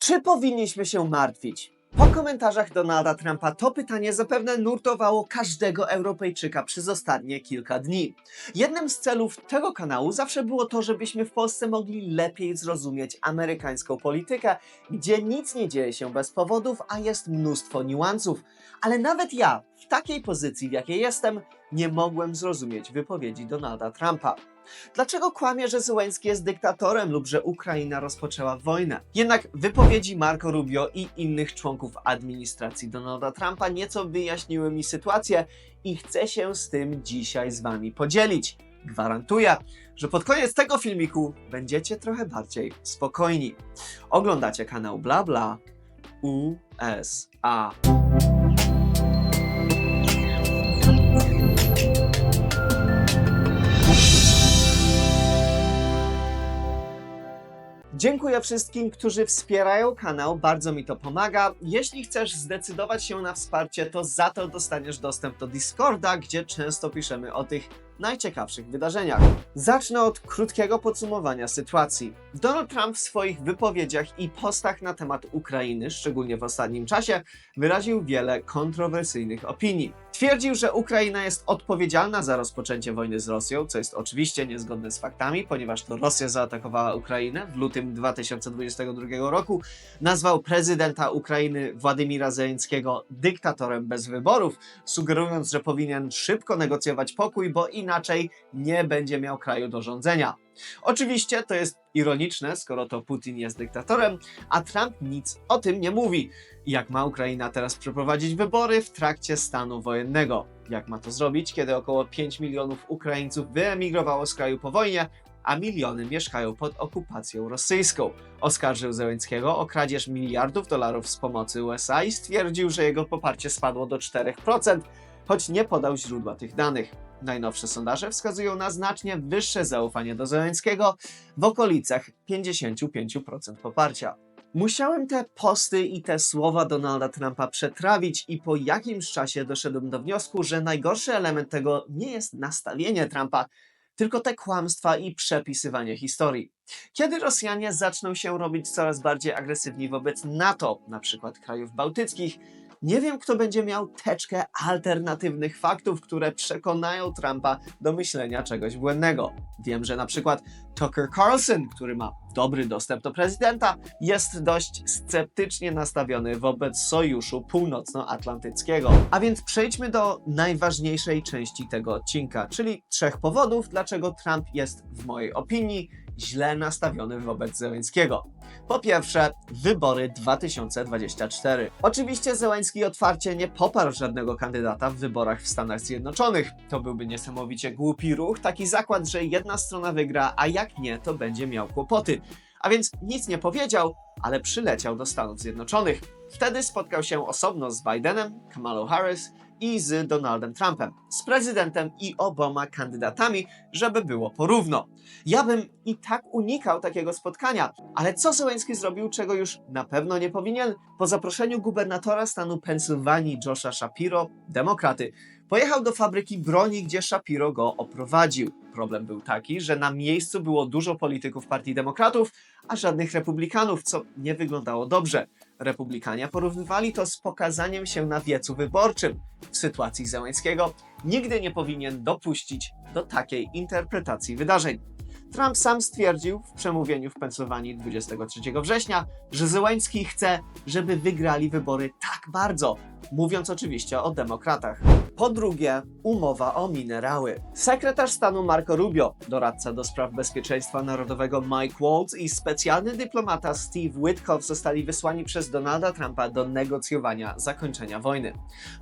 Czy powinniśmy się martwić? Po komentarzach Donalda Trumpa to pytanie zapewne nurtowało każdego Europejczyka przez ostatnie kilka dni. Jednym z celów tego kanału zawsze było to, żebyśmy w Polsce mogli lepiej zrozumieć amerykańską politykę, gdzie nic nie dzieje się bez powodów, a jest mnóstwo niuansów. Ale nawet ja, w takiej pozycji, w jakiej jestem, nie mogłem zrozumieć wypowiedzi Donalda Trumpa. Dlaczego kłamie, że Zełenski jest dyktatorem lub że Ukraina rozpoczęła wojnę? Jednak wypowiedzi Marco Rubio i innych członków administracji Donalda Trumpa nieco wyjaśniły mi sytuację i chcę się z tym dzisiaj z Wami podzielić. Gwarantuję, że pod koniec tego filmiku będziecie trochę bardziej spokojni. Oglądacie kanał Bla Bla USA. Dziękuję wszystkim, którzy wspierają kanał, bardzo mi to pomaga. Jeśli chcesz zdecydować się na wsparcie, to za to dostaniesz dostęp do Discorda, gdzie często piszemy o tych najciekawszych wydarzeniach. Zacznę od krótkiego podsumowania sytuacji. Donald Trump w swoich wypowiedziach i postach na temat Ukrainy, szczególnie w ostatnim czasie, wyraził wiele kontrowersyjnych opinii. Twierdził, że Ukraina jest odpowiedzialna za rozpoczęcie wojny z Rosją, co jest oczywiście niezgodne z faktami, ponieważ to Rosja zaatakowała Ukrainę w lutym 2022 roku. Nazwał prezydenta Ukrainy Władimira Zełenskiego dyktatorem bez wyborów, sugerując, że powinien szybko negocjować pokój, bo inaczej nie będzie miał kraju do rządzenia. Oczywiście to jest ironiczne, skoro to Putin jest dyktatorem, a Trump nic o tym nie mówi. Jak ma Ukraina teraz przeprowadzić wybory w trakcie stanu wojennego? Jak ma to zrobić, kiedy około 5 milionów Ukraińców wyemigrowało z kraju po wojnie, a miliony mieszkają pod okupacją rosyjską? Oskarżył Zełenskiego o kradzież miliardów dolarów z pomocy USA i stwierdził, że jego poparcie spadło do 4%, choć nie podał źródła tych danych. Najnowsze sondaże wskazują na znacznie wyższe zaufanie do Zełenskiego w okolicach 55% poparcia. Musiałem te posty i te słowa Donalda Trumpa przetrawić i po jakimś czasie doszedłem do wniosku, że najgorszy element tego nie jest nastawienie Trumpa, tylko te kłamstwa i przepisywanie historii. Kiedy Rosjanie zaczną się robić coraz bardziej agresywni wobec NATO, na przykład krajów bałtyckich, nie wiem, kto będzie miał teczkę alternatywnych faktów, które przekonają Trumpa do myślenia czegoś błędnego. Wiem, że na przykład Tucker Carlson, który ma dobry dostęp do prezydenta, jest dość sceptycznie nastawiony wobec sojuszu północnoatlantyckiego. A więc przejdźmy do najważniejszej części tego odcinka, czyli trzech powodów, dlaczego Trump jest w mojej opinii źle nastawiony wobec Zełenskiego. Po pierwsze, wybory 2024. Oczywiście Zełenski otwarcie nie poparł żadnego kandydata w wyborach w Stanach Zjednoczonych. To byłby niesamowicie głupi ruch, taki zakład, że jedna strona wygra, a jak nie, to będzie miał kłopoty. A więc nic nie powiedział, ale przyleciał do Stanów Zjednoczonych. Wtedy spotkał się osobno z Bidenem, Kamalą Harris i z Donaldem Trumpem, z prezydentem i oboma kandydatami, żeby było porówno. Ja bym i tak unikał takiego spotkania, ale co Zełenski zrobił, czego już na pewno nie powinien? Po zaproszeniu gubernatora stanu Pensylwanii Josha Shapiro, demokraty, pojechał do fabryki broni, gdzie Shapiro go oprowadził. Problem był taki, że na miejscu było dużo polityków Partii Demokratów, a żadnych republikanów, co nie wyglądało dobrze. Republikanie porównywali to z pokazaniem się na wiecu wyborczym. W sytuacji Zełenskiego nigdy nie powinien dopuścić do takiej interpretacji wydarzeń. Trump sam stwierdził w przemówieniu w Pensylwanii 23 września, że Zełenski chce, żeby wygrali wybory tak bardzo, mówiąc oczywiście o demokratach. Po drugie, umowa o minerały. Sekretarz stanu Marco Rubio, doradca do spraw bezpieczeństwa narodowego Mike Waltz i specjalny dyplomata Steve Witkoff zostali wysłani przez Donalda Trumpa do negocjowania zakończenia wojny.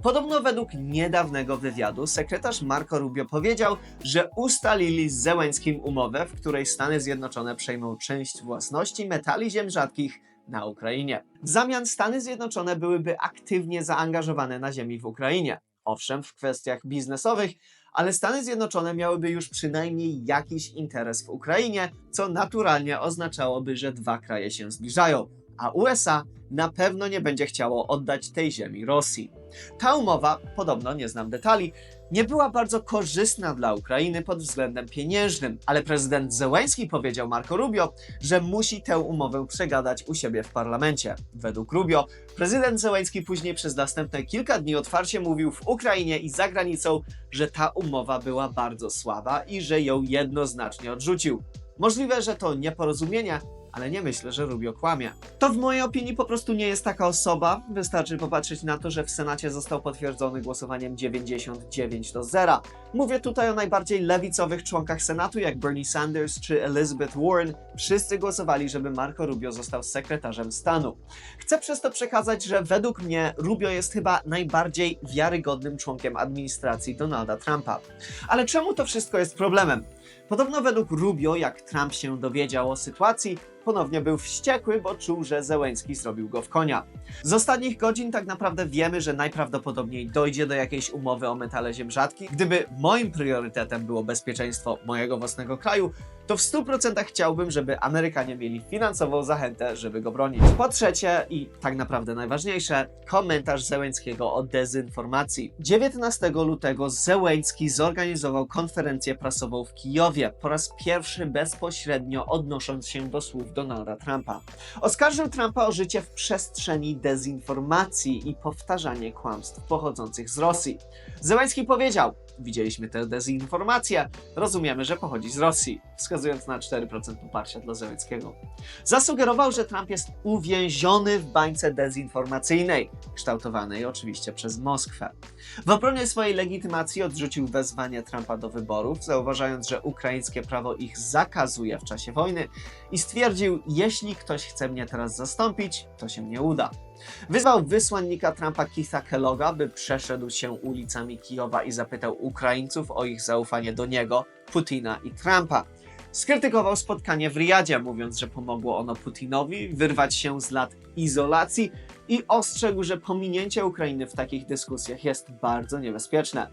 Podobno według niedawnego wywiadu sekretarz Marco Rubio powiedział, że ustalili z Zełenskim umowę, w której Stany Zjednoczone przejmą część własności metali ziem rzadkich na Ukrainie. W zamian Stany Zjednoczone byłyby aktywnie zaangażowane na ziemi w Ukrainie. Owszem, w kwestiach biznesowych, ale Stany Zjednoczone miałyby już przynajmniej jakiś interes w Ukrainie, co naturalnie oznaczałoby, że dwa kraje się zbliżają. a USA na pewno nie będzie chciało oddać tej ziemi Rosji. Ta umowa, podobno nie znam detali, nie była bardzo korzystna dla Ukrainy pod względem pieniężnym, ale prezydent Zełenski powiedział Marco Rubio, że musi tę umowę przegadać u siebie w parlamencie. Według Rubio, prezydent Zełenski później przez następne kilka dni otwarcie mówił w Ukrainie i za granicą, że ta umowa była bardzo słaba i że ją jednoznacznie odrzucił. Możliwe, że to nieporozumienie, ale nie myślę, że Rubio kłamie. To w mojej opinii po prostu nie jest taka osoba. Wystarczy popatrzeć na to, że w Senacie został potwierdzony głosowaniem 99 do 0. Mówię tutaj o najbardziej lewicowych członkach Senatu, jak Bernie Sanders czy Elizabeth Warren. Wszyscy głosowali, żeby Marco Rubio został sekretarzem stanu. Chcę przez to przekazać, że według mnie Rubio jest chyba najbardziej wiarygodnym członkiem administracji Donalda Trumpa. Ale czemu to wszystko jest problemem? Podobno według Rubio, jak Trump się dowiedział o sytuacji, ponownie był wściekły, bo czuł, że Zełenski zrobił go w konia. Z ostatnich godzin tak naprawdę wiemy, że najprawdopodobniej dojdzie do jakiejś umowy o metale ziem rzadkich. Gdyby moim priorytetem było bezpieczeństwo mojego własnego kraju, to w 100% chciałbym, żeby Amerykanie mieli finansową zachętę, żeby go bronić. Po trzecie, i tak naprawdę najważniejsze, komentarz Zełenskiego o dezinformacji. 19 lutego Zełenski zorganizował konferencję prasową w Kijowie, po raz pierwszy bezpośrednio odnosząc się do słów Donalda Trumpa. Oskarżył Trumpa o życie w przestrzeni dezinformacji i powtarzanie kłamstw pochodzących z Rosji. Zełenski powiedział, widzieliśmy tę dezinformację, rozumiemy, że pochodzi z Rosji, wskazując na 4% poparcia dla Zełenskiego. Zasugerował, że Trump jest uwięziony w bańce dezinformacyjnej, kształtowanej oczywiście przez Moskwę. W obronie swojej legitymacji odrzucił wezwanie Trumpa do wyborów, zauważając, że ukraińskie prawo ich zakazuje w czasie wojny i stwierdził, jeśli ktoś chce mnie teraz zastąpić, to się nie uda. Wyzwał wysłannika Trumpa Keitha Kelloga, by przeszedł się ulicami Kijowa i zapytał Ukraińców o ich zaufanie do niego, Putina i Trumpa. Skrytykował spotkanie w Riyadzie, mówiąc, że pomogło ono Putinowi wyrwać się z lat izolacji i ostrzegł, że pominięcie Ukrainy w takich dyskusjach jest bardzo niebezpieczne.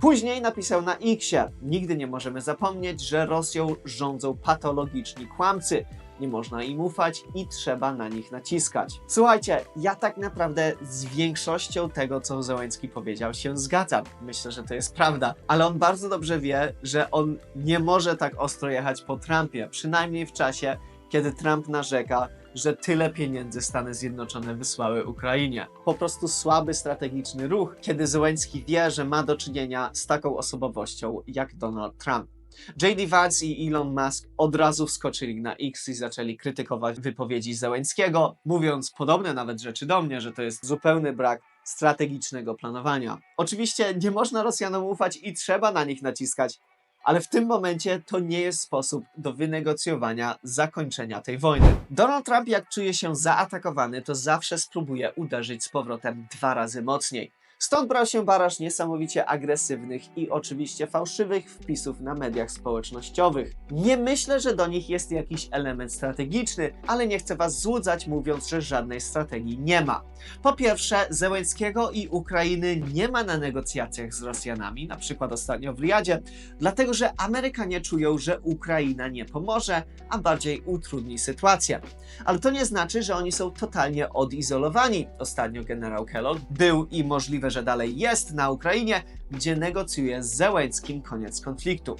Później napisał na Xie: Nigdy nie możemy zapomnieć, że Rosją rządzą patologiczni kłamcy. Nie można im ufać i trzeba na nich naciskać. Słuchajcie, ja tak naprawdę z większością tego, co Zełenski powiedział, się zgadzam. Myślę, że to jest prawda, ale on bardzo dobrze wie, że on nie może tak ostro jechać po Trumpie, przynajmniej w czasie, kiedy Trump narzeka, że tyle pieniędzy Stany Zjednoczone wysłały Ukrainie. Po prostu słaby strategiczny ruch, kiedy Zełenski wie, że ma do czynienia z taką osobowością jak Donald Trump. J.D. Vance i Elon Musk od razu wskoczyli na X i zaczęli krytykować wypowiedzi Zełenskiego, mówiąc podobne nawet rzeczy do mnie, że to jest zupełny brak strategicznego planowania. Oczywiście nie można Rosjanom ufać i trzeba na nich naciskać, ale w tym momencie to nie jest sposób do wynegocjowania zakończenia tej wojny. Donald Trump, jak czuje się zaatakowany, to zawsze spróbuje uderzyć z powrotem dwa razy mocniej. Stąd brał się baraż niesamowicie agresywnych i oczywiście fałszywych wpisów na mediach społecznościowych. Nie myślę, że do nich jest jakiś element strategiczny, ale nie chcę was złudzać mówiąc, że żadnej strategii nie ma. Po pierwsze, Zełenskiego i Ukrainy nie ma na negocjacjach z Rosjanami, na przykład ostatnio w Riyadzie, dlatego że Amerykanie czują, że Ukraina nie pomoże, a bardziej utrudni sytuację. Ale to nie znaczy, że oni są totalnie odizolowani. Ostatnio generał Kellogg był i możliwe, że dalej jest na Ukrainie, gdzie negocjuje z Zełenskim koniec konfliktu.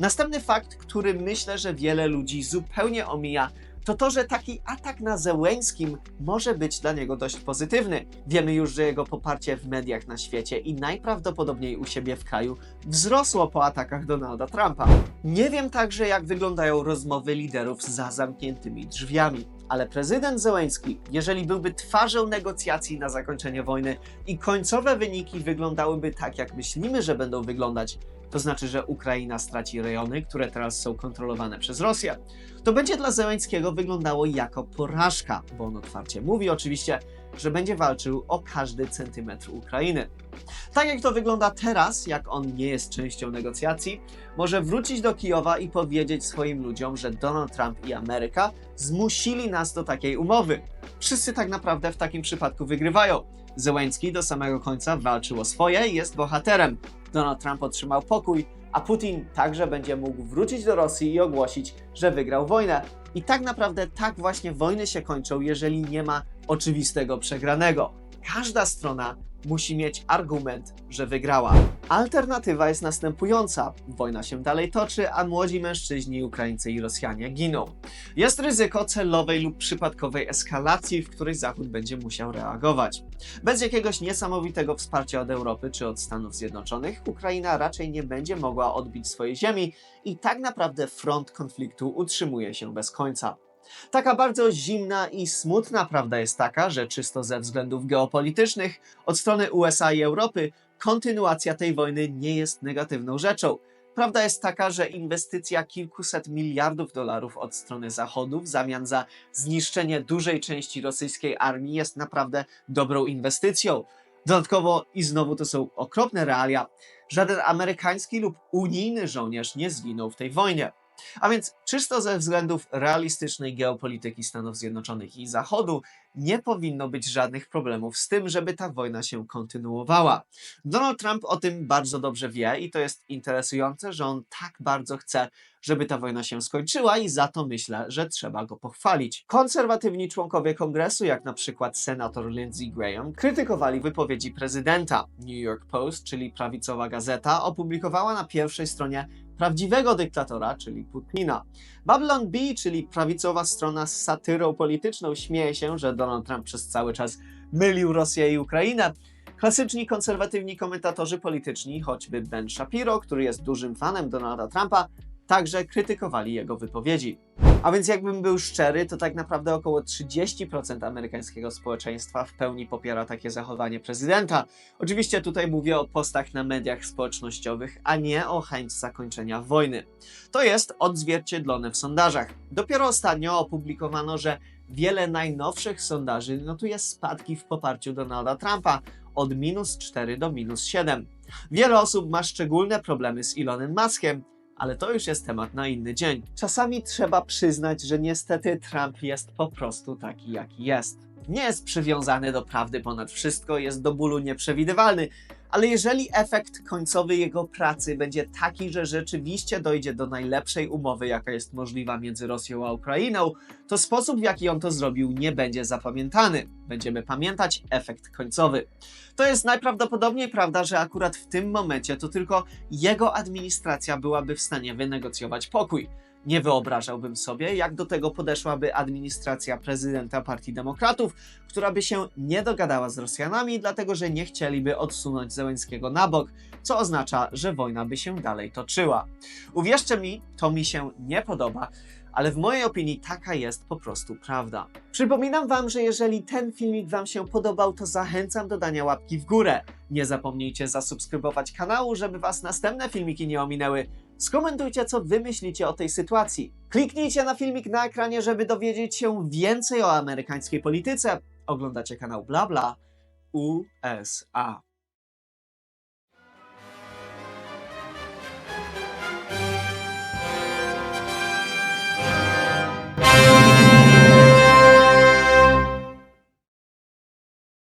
Następny fakt, który myślę, że wiele ludzi zupełnie omija, to to, że taki atak na Zełenskim może być dla niego dość pozytywny. Wiemy już, że jego poparcie w mediach na świecie i najprawdopodobniej u siebie w kraju wzrosło po atakach Donalda Trumpa. Nie wiem także, jak wyglądają rozmowy liderów za zamkniętymi drzwiami. Ale prezydent Zełenski, jeżeli byłby twarzą negocjacji na zakończenie wojny i końcowe wyniki wyglądałyby tak, jak myślimy, że będą wyglądać, to znaczy, że Ukraina straci rejony, które teraz są kontrolowane przez Rosję, to będzie dla Zełenskiego wyglądało jako porażka, bo on otwarcie mówi oczywiście, że będzie walczył o każdy centymetr Ukrainy. Tak jak to wygląda teraz, jak on nie jest częścią negocjacji, może wrócić do Kijowa i powiedzieć swoim ludziom, że Donald Trump i Ameryka zmusili nas do takiej umowy. Wszyscy tak naprawdę w takim przypadku wygrywają. Zełenski do samego końca walczył o swoje i jest bohaterem. Donald Trump otrzymał pokój, a Putin także będzie mógł wrócić do Rosji i ogłosić, że wygrał wojnę. I tak naprawdę tak właśnie wojny się kończą, jeżeli nie ma oczywistego przegranego. Każda strona musi mieć argument, że wygrała. Alternatywa jest następująca: wojna się dalej toczy, a młodzi mężczyźni, Ukraińcy i Rosjanie giną. Jest ryzyko celowej lub przypadkowej eskalacji, w której Zachód będzie musiał reagować. Bez jakiegoś niesamowitego wsparcia od Europy czy od Stanów Zjednoczonych, Ukraina raczej nie będzie mogła odbić swojej ziemi i tak naprawdę front konfliktu utrzymuje się bez końca. Taka bardzo zimna i smutna prawda jest taka, że czysto ze względów geopolitycznych, od strony USA i Europy, kontynuacja tej wojny nie jest negatywną rzeczą. Prawda jest taka, że inwestycja kilkuset miliardów dolarów od strony Zachodu w zamian za zniszczenie dużej części rosyjskiej armii jest naprawdę dobrą inwestycją. Dodatkowo, i znowu to są okropne realia, żaden amerykański lub unijny żołnierz nie zginął w tej wojnie. A więc czysto ze względów realistycznej geopolityki Stanów Zjednoczonych i Zachodu nie powinno być żadnych problemów z tym, żeby ta wojna się kontynuowała. Donald Trump o tym bardzo dobrze wie i to jest interesujące, że on tak bardzo chce, żeby ta wojna się skończyła i za to myślę, że trzeba go pochwalić. Konserwatywni członkowie kongresu, jak na przykład senator Lindsey Graham, krytykowali wypowiedzi prezydenta. New York Post, czyli prawicowa gazeta, opublikowała na pierwszej stronie prawdziwego dyktatora, czyli Putina. Babylon B, czyli prawicowa strona z satyrą polityczną, śmieje się, że Donald Trump przez cały czas mylił Rosję i Ukrainę. Klasyczni konserwatywni komentatorzy polityczni, choćby Ben Shapiro, który jest dużym fanem Donalda Trumpa, także krytykowali jego wypowiedzi. A więc jakbym był szczery, to tak naprawdę około 30% amerykańskiego społeczeństwa w pełni popiera takie zachowanie prezydenta. Oczywiście tutaj mówię o postach na mediach społecznościowych, a nie o chęć zakończenia wojny. To jest odzwierciedlone w sondażach. Dopiero ostatnio opublikowano, że wiele najnowszych sondaży notuje spadki w poparciu Donalda Trumpa od minus 4 do minus 7. Wiele osób ma szczególne problemy z Elonem Muskiem, ale to już jest temat na inny dzień. Czasami trzeba przyznać, że niestety Trump jest po prostu taki, jaki jest. Nie jest przywiązany do prawdy ponad wszystko, jest do bólu nieprzewidywalny, ale jeżeli efekt końcowy jego pracy będzie taki, że rzeczywiście dojdzie do najlepszej umowy, jaka jest możliwa między Rosją a Ukrainą, to sposób, w jaki on to zrobił, nie będzie zapamiętany. Będziemy pamiętać efekt końcowy. To jest najprawdopodobniej prawda, że akurat w tym momencie to tylko jego administracja byłaby w stanie wynegocjować pokój. Nie wyobrażałbym sobie, jak do tego podeszłaby administracja prezydenta Partii Demokratów, która by się nie dogadała z Rosjanami, dlatego że nie chcieliby odsunąć Zełenskiego na bok, co oznacza, że wojna by się dalej toczyła. Uwierzcie mi, to mi się nie podoba, ale w mojej opinii taka jest po prostu prawda. Przypominam Wam, że jeżeli ten filmik Wam się podobał, to zachęcam do dania łapki w górę. Nie zapomnijcie zasubskrybować kanału, żeby Was następne filmiki nie ominęły. Skomentujcie, co Wy myślicie o tej sytuacji. Kliknijcie na filmik na ekranie, żeby dowiedzieć się więcej o amerykańskiej polityce. Oglądacie kanał Blabla USA.